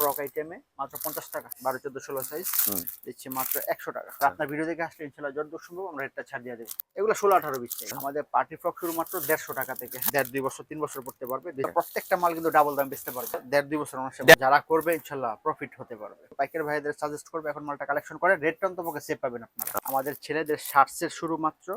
Frock আইটেমে মাত্র পঞ্চাশ টাকা বারো চোদ্দ ষোলো সাইজ। দিচ্ছি মাত্র একশো টাকা। আপনার ভিডিও দেখে আসলে ইনশাল্লাহ যতদূর সম্ভব আমরা রেটটা ছাড় দিয়ে দেবো। এগুলো ষোলো আঠারো বিশ টাকা। আমাদের পার্টি ফ্রক শুরু মাত্র দেড়শো টাকা থেকে। দেড় দুই বছর তিন বছর পড়তে পারবে। প্রত্যেকটা মাল কিন্তু ডাবল দাম বেচতে পারবে। দেড় দুই বছর মানুষ যারা করবে ইনশাল্লাহ প্রফিট হতে পারবে। পাইকারি ভাইদের সাজেস্ট করবে এখন মালটা কালেকশন করে। রেটটা অন্তপক্ষে সেভ পাবেন আপনারা। আমাদের ছেলেদের শার্টসের শুরু মাত্র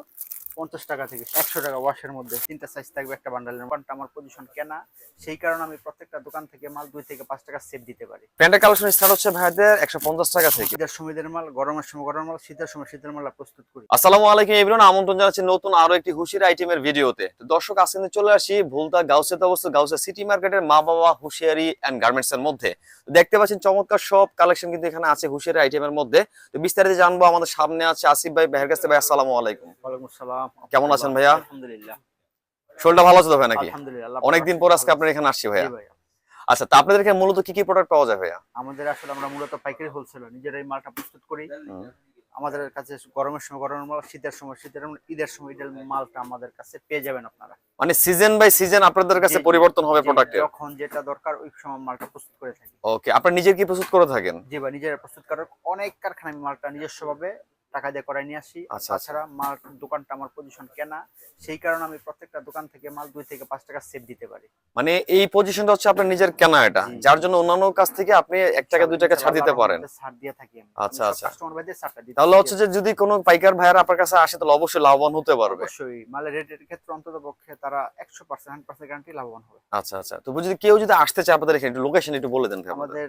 পঞ্চাশ টাকা থেকে একশো টাকা ওয়াশের মধ্যে। তিনটা সাইজ থাকবে একটা বান্ডালের বান্ডটা আমার পজিশন কেনা সেই কারণে আমি প্রত্যেকটা দোকান থেকে মাল দুই থেকে পাঁচ টাকা সেভ দিতে পারি। প্যান্টের কালেকশন স্টার্ট হচ্ছে ভাইদের একশো পঞ্চাশ টাকা থেকে। শীতের সময়দের মাল গরমের সময় গরমের মাল শীতের সময় শীতের মাল প্রস্তুত করি। আসসালামু আলাইকুম এভরিওয়ান আমন্ত্রণ জানাচ্ছি নতুন আরও একটি হুশিয়ারি আইটেমের ভিডিওতে তো দর্শক আজকে চলে আসি ভুলতা গাউসেতে অবস্থিত গাউসে সিটি মার্কেটের মা বাবা হুশিয়ারি অ্যান্ড গার্মেন্টস এর মধ্যে। দেখতে পাচ্ছেন চমৎকার সব কালেকশন কিন্তু এখানে আছে হুশিয়ারি আইটেমের মধ্যে। তো বিস্তারিত জানব আমাদের সামনে আছে আসিফ ভাই ভাইয়ের কাছে ভাই আসসালামু আলাইকুম। ওয়ালাইকুম আসসালাম। কেমন আছেন ভাইয়া? আলহামদুলিল্লাহ। শরীরটা ভালো আছে তো ভাই নাকি? আলহামদুলিল্লাহ অনেকদিন পর আজকে আপনার এখানে আসছি ভাইয়া। ভাইয়া। আচ্ছা তা আপনাদেরকে মূলত কি কি প্রোডাক্ট পাওয়া যায় ভাইয়া? আমাদের আসলে আমরা মূলত পাইকারি হোলসেলার নিজেরাই মালটা প্রস্তুত করি। আমাদের কাছে গরমের সময় গরমের মাল শীতের সময় শীতের ঈদের সময় ঈদের মালটা আমাদের কাছে পেয়ে যাবেন আপনারা। মানে সিজন বাই সিজন আপনাদের কাছে। পরিবর্তন হবে জি, প্রোডাক্টের যখন যেটা দরকার ওই সময় মালটা প্রস্তুত করে থাকি। ওকে আপনার নিজের কি প্রস্তুত করে থাকেন? জি ভাই নিজেরা প্রস্তুত করার। অনেক কারখানা মালটা নিজস্ব ভাবে টাকা দিয়ে করাই নিয়ে আসি। আচ্ছা, তাছাড়া মাল দোকানটা আমার পজিশন কেনা সেই কারণে আমি প্রত্যেকটা দোকান থেকে মাল দুই থেকে পাঁচ টাকা সেভ দিতে পারি। মানে এই পজিশনটা হচ্ছে আপনার নিজের কেনা এটা যার জন্য অন্যান্য কাছ থেকে আপনি এক টাকা দুই টাকা ছাড় দিতে পারেন। ছাড় দিয়ে থাকি আচ্ছা, আচ্ছা। কাস্টমার ভাইদের ছাড়টা দিতে তাহলে হচ্ছে যে যদি কোনো পাইকার ভাইয়ার আপনার কাছে আসে তাহলে অবশ্যই লাভবান হতে পারবে। অবশ্যই মালের রেটের ক্ষেত্রে অন্তত পক্ষে তারা একশো পার্সেন্ট হান্ড্রেড পার্সেন্ট গ্যারান্টি লাভবান হবে। আচ্ছা আচ্ছা। তো যদি কেউ যদি আসতে চায় আপনাদের এখানে লোকেশন একটু বলে দেন আমাদের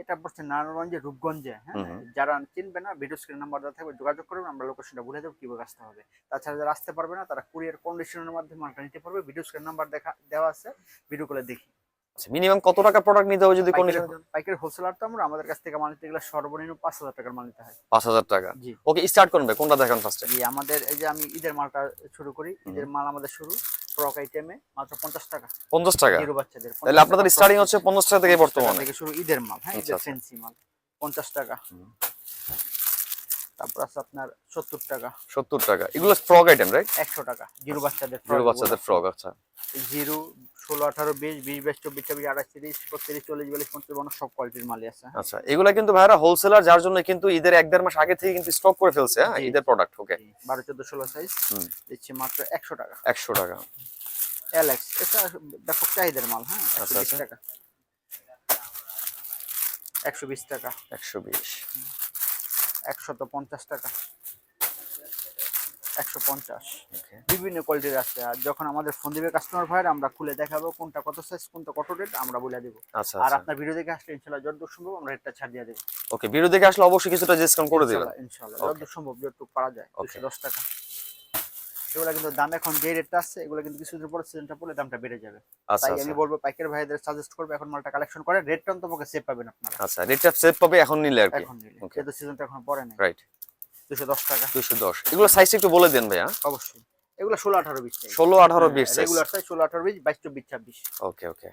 এটা পড়ছে নারায়ণগঞ্জে রূপগঞ্জে হ্যাঁ। যারা চিনবে না ভিডিও স্ক্রিন নাম্বার দেওয়া থাকবে যোগাযোগ করবেন আমরা লোকেশনটা বলে দেবো কীভাবে আসতে হবে। তাছাড়া যারা আসতে পারবে না তারা কুরিয়ার কন্ডিশনের মাধ্যমে মালটা নিতে পারবে ভিডিও স্ক্রিন নাম্বার দেখা দেওয়া আছে ভিডিও করে দেখি। মিনিমাম কত টাকা প্রোডাক্ট নিতে হবে যদি কন্ডিশন পাইকারি হোলসেলার তো আমরা আমাদের কাছ থেকে মাল নিতে গেলে সর্বনিম্ন পাঁচ হাজার টাকার মাল নিতে হয়। পাঁচ হাজার টাকা? জি। ওকে স্টার্ট করবে কোনটা দেখান ফার্স্টে জি আমাদের এই যে আমি ঈদের মালটা শুরু করি ঈদের মাল আমাদের শুরু। ফ্রক আইটেমে মাত্র পঞ্চাশ টাকা। পঞ্চাশ টাকা? জিরো বাচ্চাদের। তাহলে আপনাদের স্টার্টিং হচ্ছে পঞ্চাশ টাকা থেকে 50 বর্তমানে। থেকে শুরু ঈদের মাল হ্যাঁ আচ্ছা, ঈদের আচ্ছা। মাল। পঞ্চাশ টাকা। তারপর আছে আপনার সত্তর টাকা। সত্তর টাকা। এগুলো ফ্রক আইটেম রাইট একশো টাকা। জিরো বাচ্চাদের জিরো বাচ্চাদের ফ্রক আচ্ছা। জিরো ষোলো আঠারো বিশ বিশ বাইশ চব্বিশ চব্বিশ আঠাশ তিরিশ বত্রিশ চল্লিশ বিয়াল্লিশ পঞ্চাশ বান্ন সব কোয়ালিটির মালই আছে। আচ্ছা এগুলা কিন্তু ভাইরা হোলসেলার যার জন্য কিন্তু ঈদের এক দেড় মাস আগে থেকে কিন্তু স্টক করে ফেলছে হ্যাঁ? ঈদের প্রোডাক্ট ওকে বারো চোদ্দ ষোলো সাইজ। দিচ্ছি মাত্র একশো টাকা। একশো টাকা। এলএক্স এটা ব্যাপক চাহিদার মাল হ্যাঁ? একশো আচ্ছা, বিশ আচ্ছা। টাকা। একশো বিশ টাকা। একশো বিশ। একশত পঞ্চাশ টাকা। একশো পঞ্চাশ। বিভিন্ন কোয়ালিটির আছে। আর যখন আমাদের ফোন দিবে কাস্টমার ভাইয়ের আমরা খুলে দেখাবো কোনটা কত সাইজ কোনটা কত রেট আমরা বলে দেবো। আচ্ছা আর আচ্ছা। আপনার ভিডিও দেখে আসলে ইনশাল্লাহ যতদূর সম্ভব আমরা রেটটা ছাড় দিয়ে দেবো। ওকে ভিডিও দেখে আসলে অবশ্যই কিছুটা ডিসকাউন্ট করে দিবেন। ইনশাল্লাহ যতদূর সম্ভব যতটুকু পারা যায় দুশো দশ টাকা। এগুলো কিন্তু দাম এখন যে রেটটা আছে এগুলো কিন্তু কিছুদিন পরে সিজনটা পরে দামটা বেড়ে যাবে। আচ্ছা তাই আমি বলব পাইকারি ভাইদের সাজেস্ট করবে এখন মালটা কালেকশন করে রেটটা অন্তপক্ষে সেভ পাবেন আপনারা। আচ্ছা রেটটা সেভ পাবে এখন নিলে আর কি। এখন নিলে। সিজনটা এখন পরে নেই। রাইট দুশো দশ টাকা। দুশো দশ। এগুলো সাইজ একটু বলে দেন ভাইয়া। অবশ্যই। এগুলো ষোলো আঠারো বিশ ষোলো আঠারো বিশ রেগুলার সাইজ ষোলো আঠারো বিশ বাইশ চব্বিশ ছাব্বিশ। ওকে ওকে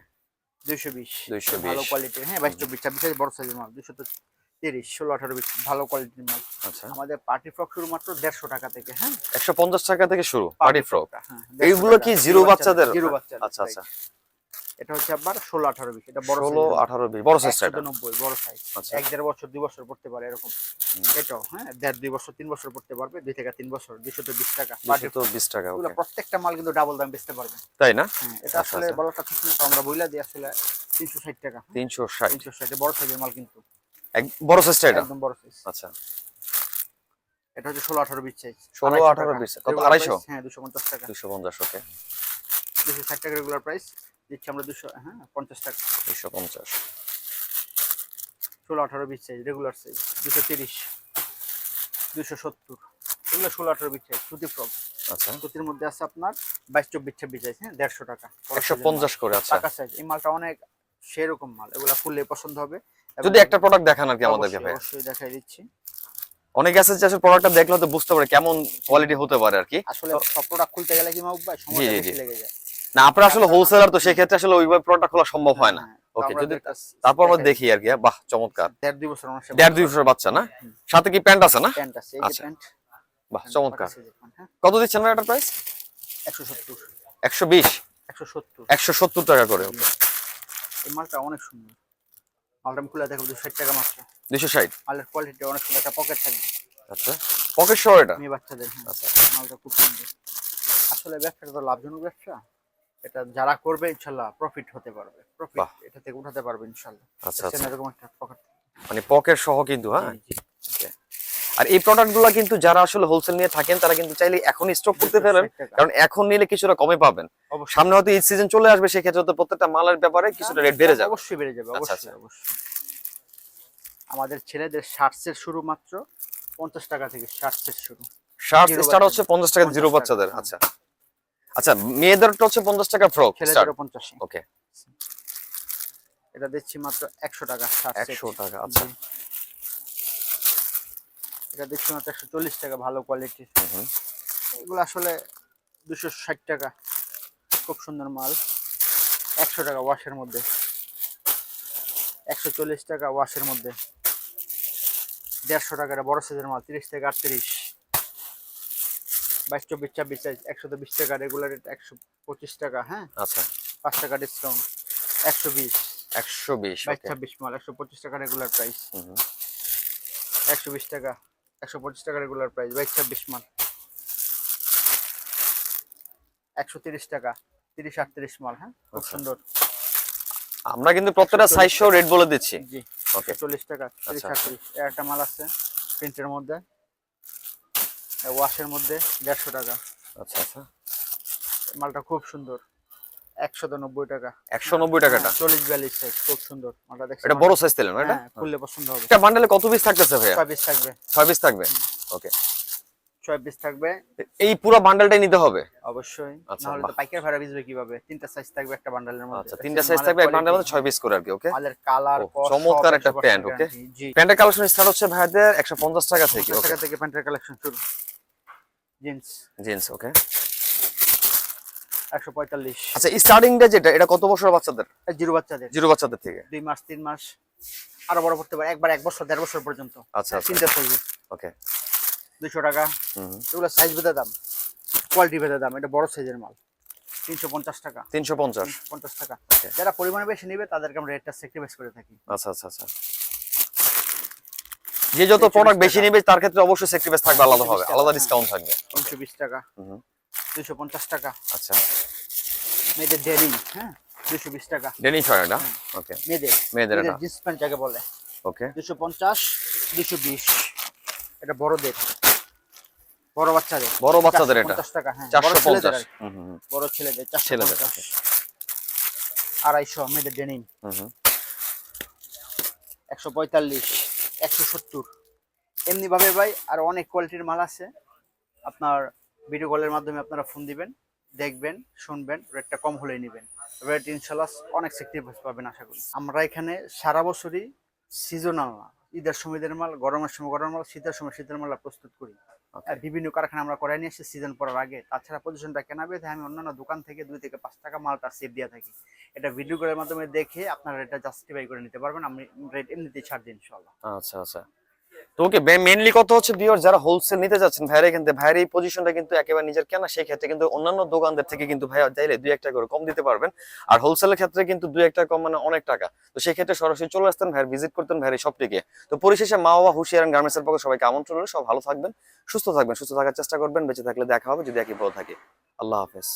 দুইশো বিশ। দুইশো ভালো কোয়ালিটির হ্যাঁ বাইশ চব্বিশ ছাব্বিশ সাইজ বড় সাইজের মাল। দুশো তিরিশ ষোলো আঠারো বিশ ভালো কোয়ালিটির মাল। আচ্ছা। আমাদের পার্টি ফ্রক শুরু মাত্র দেড়শো টাকা থেকে হ্যাঁ? একশো পঞ্চাশ টাকা থেকে শুরু। পার্টি ফ্রক হ্যাঁ, এইগুলো কি জিরো বাচ্চাদের? জিরো বাচ্চাদের আচ্ছা আচ্ছা। এটা হচ্ছে আবার ষোলো আঠারো বিশ এটা বড় ষোলো আঠারো বিশ বড় সাইজটা এটা। নব্বই বড় সাইজ আচ্ছা। এক দেড় বছর দুই বছর পড়তে পারে এরকম। এটাও হ্যাঁ দেড় দুই বছর তিন বছর পড়তে পারবে দুই থেকে তিন বছর দুইশো তো বিশ টাকা। দুশো বিশ টাকা প্রত্যেকটা মাল কিন্তু ডাবল দাম বেচতে পারবে। তাই না? হ্যাঁ এটা আচ্ছা, আসলে আচ্ছা। বলাটা ঠিক না আমরা বইলা দিই আসলে তিনশো ষাট টাকা তিনশো ষাট। তিনশো ষাট বড় সাইজের মাল কিন্তু। এক বড় সাইজটা এটা? একদম বড় সাইজ আচ্ছা। এটা হচ্ছে ষোলো আঠারো বিশ সাইজ 16, 18 বিশ, কত, আড়াইশো? হ্যাঁ দুশো পঞ্চাশ টাকা। দুশো পঞ্চাশ ওকে দুশো ষাট টাকা রেগুলার প্রাইস দিচ্ছি আমরা দুশো হ্যাঁ পঞ্চাশ টাকা। দুশো পঞ্চাশ। ষোলো আঠারো বিশ সাইজ রেগুলার সাইজ দুশো তিরিশ দুশো সত্তর। এগুলো ষোলো আঠারো বিশ সাইজ সুতি ফ্রক আচ্ছা। সুতির মধ্যে আছে আপনার বাইশ চব্বিশ ছাব্বিশ সাইজ হ্যাঁ দেড়শো টাকা। একশো পঞ্চাশ করে মাল। আচ্ছা। টাকা সাইজ এই মালটা অনেক সেরকম মাল এগুলা ফুললে পছন্দ হবে। যদি একটা প্রোডাক্ট দেখান আর কি আমাদেরকে অবশ্যই, ভাই। অবশ্যই দেখাই দিচ্ছি। অনেকে আছে যে আসলে প্রোডাক্টটা দেখলে তো বুঝতে পারে কেমন কোয়ালিটি হতে পারে আর কি। আসলে সব প্রোডাক্ট খুলতে গেলে কি মাহবুব ভাই? বেশি লেগে যায়। না আপনারা আসলে হোলসেলার তো সেই ক্ষেত্রে আসলে ওইভাবে প্রোডাক্ট খোলা সম্ভব হয় না। হ্যাঁ, ওকে যদি তারপর আমরা দেখি আর কি হ্যাঁ, বাহ চমৎকার। দেড় দুই বছর দেড় দুই বছর বাচ্চা না? সাথে কি প্যান্ট আছে না? প্যান্ট আছে এই আচ্ছা। প্যান্ট। বাহ চমৎকার। হ্যাঁ। কত দিচ্ছেন ভাই এটার প্রাইস একশো সত্তর। একশো বিশ? একশো সত্তর। টাকা করে এই মালটা অনেক সুন্দর। মালটা আমি খুলে দেখো দুশো ষাট টাকা মাত্র। দুইশো ষাট? মালের কোয়ালিটি অনেক সুন্দর একটা পকেট থাকবে। আচ্ছা পকেট সহ এটা? মেয়ে বাচ্চাদের হ্যাঁ। আচ্ছা। মালটা খুব সুন্দর। আসলে ব্যবসাটা তো লাভজনক ব্যবসা। এটা যারা করবে ইনশাল্লাহ প্রফিট হতে পারবে। প্রফিট এটা থেকে উঠাতে পারবে ইনশাল্লাহ। আচ্ছা আচ্ছা। এরকম একটা পকেট মানে পকেট সহ কিন্তু হ্যাঁ? আর এই প্রোডাক্টগুলো কিন্তু যারা আসলে হোলসেল নিয়ে থাকেন তারা কিন্তু চাইলে এখন স্টক করতে পারেন কারণ এখন নিলে কিছুটা কমে পাবেন। সামনে হয়তো ঈদ সিজন চলে আসবে সেক্ষেত্রে তো প্রত্যেকটা মালের ব্যাপারে কিছুটা রেট বেড়ে যাবে। অবশ্যই বেড়ে যাবে আচ্ছা, অবশ্যই। অবশ্যই। আমাদের ছেলেদের শার্টসের শুরু মাত্র পঞ্চাশ টাকা থেকে শার্টসের শুরু। শার্ট জিরো স্টার্ট হচ্ছে পঞ্চাশ টাকা জিরো বাচ্চাদের আচ্ছা। আচ্ছা মেয়েদেরটা হচ্ছে পঞ্চাশ টাকা ফ্রক ছেলেদেরও পঞ্চাশে। ওকে এটা দিচ্ছি মাত্র একশো টাকা শার্ট set। একশো টাকা আচ্ছা। এটা দিচ্ছি মাত্র একশো চল্লিশ টাকা ভালো কোয়ালিটির। এগুলো আসলে দুশো ষাট টাকা খুব সুন্দর মাল। একশো টাকা ওয়াশের মধ্যে। একশো চল্লিশ টাকা ওয়াশের মধ্যে। দেড়শো টাকার বড় সাইজের মাল তিরিশ থেকে আটত্রিশ। বাইশ চব্বিশ ছাব্বিশ সাইজ একশো বিশ টাকা রেগুলার রেট একশো পঁচিশ টাকা হ্যাঁ? আচ্ছা। পাঁচ টাকা ডিসকাউন্ট একশো বিশ। একশো বিশ বাইশ ছাব্বিশ মাল একশো পঁচিশ টাকা রেগুলার প্রাইস। একশো বিশ টাকা একশো পঁচিশ টাকা রেগুলার প্রাইস বাইশ ছাব্বিশ মাল। একশো তিরিশ টাকা তিরিশ আটত্রিশ মাল হ্যাঁ? খুব আচ্ছা। সুন্দর। আমরা কিন্তু প্রত্যেকটা সাইজ সহ রেট বলে দিচ্ছি। জি ওকে চল্লিশ টাকা তিরিশ আচ্ছা, আচ্ছা। আটত্রিশ। একটা মাল আছে প্রিন্টের মধ্যে। ওয়াশের মধ্যে দেড়শো টাকা। আচ্ছা আচ্ছা। মালটা খুব সুন্দর। একশো নব্বই টাকা। একশো নব্বই টাকাটা? চল্লিশ বিয়াল্লিশ সাইজ খুব সুন্দর। মালটা দেখছি এটা বড় সাইজ তেলেন এটা? হ্যাঁ খুললে পছন্দ হবে। এটা বান্ডেলে কত পিস থাকতেছে ভাইয়া? ছয় পিস থাকবে। ছয় পিস থাকবে? ওকে ছয় পিস থাকবে। এই পুরো বান্ডেলটাই নিতে হবে? অবশ্যই। আচ্ছা, নাহলে তো পাইকার ভাড়া বেচবে কীভাবে? তিনটা সাইজ থাকবে একটা বান্ডেলের মধ্যে। আচ্ছা তিনটা সাইজ থাকবে এক বান্ডেলের মধ্যে ছয় পিস করে আর কি ওকে মালের কালার ও, চমৎকার একটা প্যান্ট, ওকে? প্যান্টের কালেকশন স্টার্ট হচ্ছে ভাইদের টাকা থেকে 50 টাকা থেকে প্যান্টের কালেকশন শুরু। জিন্স। জিন্স ওকে একশো পঁয়তাল্লিশ। আচ্ছা স্টার্টিংটা যেটা এটা কত বছর বাচ্চাদের? জিরো বাচ্চাদের। জিরো বাচ্চাদের থেকে? দুই মাস তিন মাস আরও বড় করতে পারে একবার এক বছর দেড় বছর পর্যন্ত। আচ্ছা তিনটা সাইজ ওকে দুশো টাকা। হুম। এগুলো সাইজ ভেদে দাম। কোয়ালিটি ভেদে দাম। এটা বড় সাইজের মাল। তিনশো পঞ্চাশ টাকা। তিনশো পঞ্চাশ। পঞ্চাশ টাকা। যারা পরিমাণে বেশি নেবে তাদেরকে আমরা রেটটা সেক্রিফাইস করে থাকি। আচ্ছা আচ্ছা আচ্ছা। যে যত প্রোডাক্ট বেশি। নেবে তার ক্ষেত্রে অবশ্যই সেক্রিফাইস থাকবে আলাদা হবে আলাদা ডিসকাউন্ট থাকবে। তিনশো বিশ টাকা। হুম, দুশো পঞ্চাশ টাকা। আচ্ছা। মেয়েদের ডেরি হ্যাঁ? দুশো বিশ টাকা। ডেনি ছয় এটা ওকে মেয়েদের। মেয়েদের এটা জিন্স প্যান্ট যাকে বলে। ওকে দুশো পঞ্চাশ দুশো বিশ। এটা বড়দের। বড় বাচ্চাদের। বড় বাচ্চাদের এটা? 450 টাকা হ্যাঁ। চারশো বড় ছেলেদের পঞ্চাশ আর কি। হুম হুম বড় ছেলেদের চারশো ছেলেদের, পঞ্চাশ আড়াইশো মেয়েদের ডেনিম হুম হুম। একশো সত্তর। এমনিভাবে ভাই, আর অনেক কোয়ালিটির মাল আছে। আপনার ভিডিও কলের মাধ্যমে আপনারা ফোন দিবেন, দেখবেন, শুনবেন রেটটা কম হলেই নেবেন। রেট ইনশাল্লাহ অনেক সেক্টিভাইজ পাবেন আশা করি। আমরা এখানে সারা বছরই সিজনাল না। ঈদের সময় ঈদের মাল, গরমের সময় গরমের মাল, শীতের সময় শীতের মাল প্রস্তুত করি। বিভিন্ন কারখানা আমরা করাই নিয়ে এসে সিজন পড়ার আগে। তাছাড়া পজিশনটা কেনা বেঁধে আমি অন্যান্য দোকান থেকে দুই থেকে পাঁচ টাকা মালটা সেভ দিয়ে থাকি। এটা ভিডিও কলের মাধ্যমে দেখে আপনারা এটা জাস্টিফাই করে নিতে পারবেন। আমি রেট এমনিতেই ছাড় দিন ইনশাল্লাহ আচ্ছা আচ্ছা। ওকে মেইনলি কত হচ্ছে বিয়র যারা হোলসেল নিতে যাচ্ছেন, ভাইয়ের এখান থেকে, ভাইয়ের এই পজিশনটা কিন্তু একেবারে নিজের কেনা, সেই ক্ষেত্রে কিন্তু অন্যান্য দোকানদের থেকে কিন্তু ভাইয়া চাইলে দুই একটা করে কম দিতে পারবেন। আর হোলসেলের ক্ষেত্রে কিন্তু দুই একটা কম মানে অনেক টাকা। তো সেই ক্ষেত্রে সরাসরি চলে আসতেন, ভাইয়ের ভিজিট করতেন, ভাইয়ের শপটিকে তো পরিশেষে মা বাবা, হুশিয়ার গার্মেন্টসের পক্ষে সবাইকে আমন্ত্রণ সব ভালো থাকবেন, সুস্থ থাকবেন, সুস্থ থাকার চেষ্টা করবেন, বেঁচে থাকলে দেখা হবে, যদি একই বড় থাকে। আল্লাহ হাফেজ।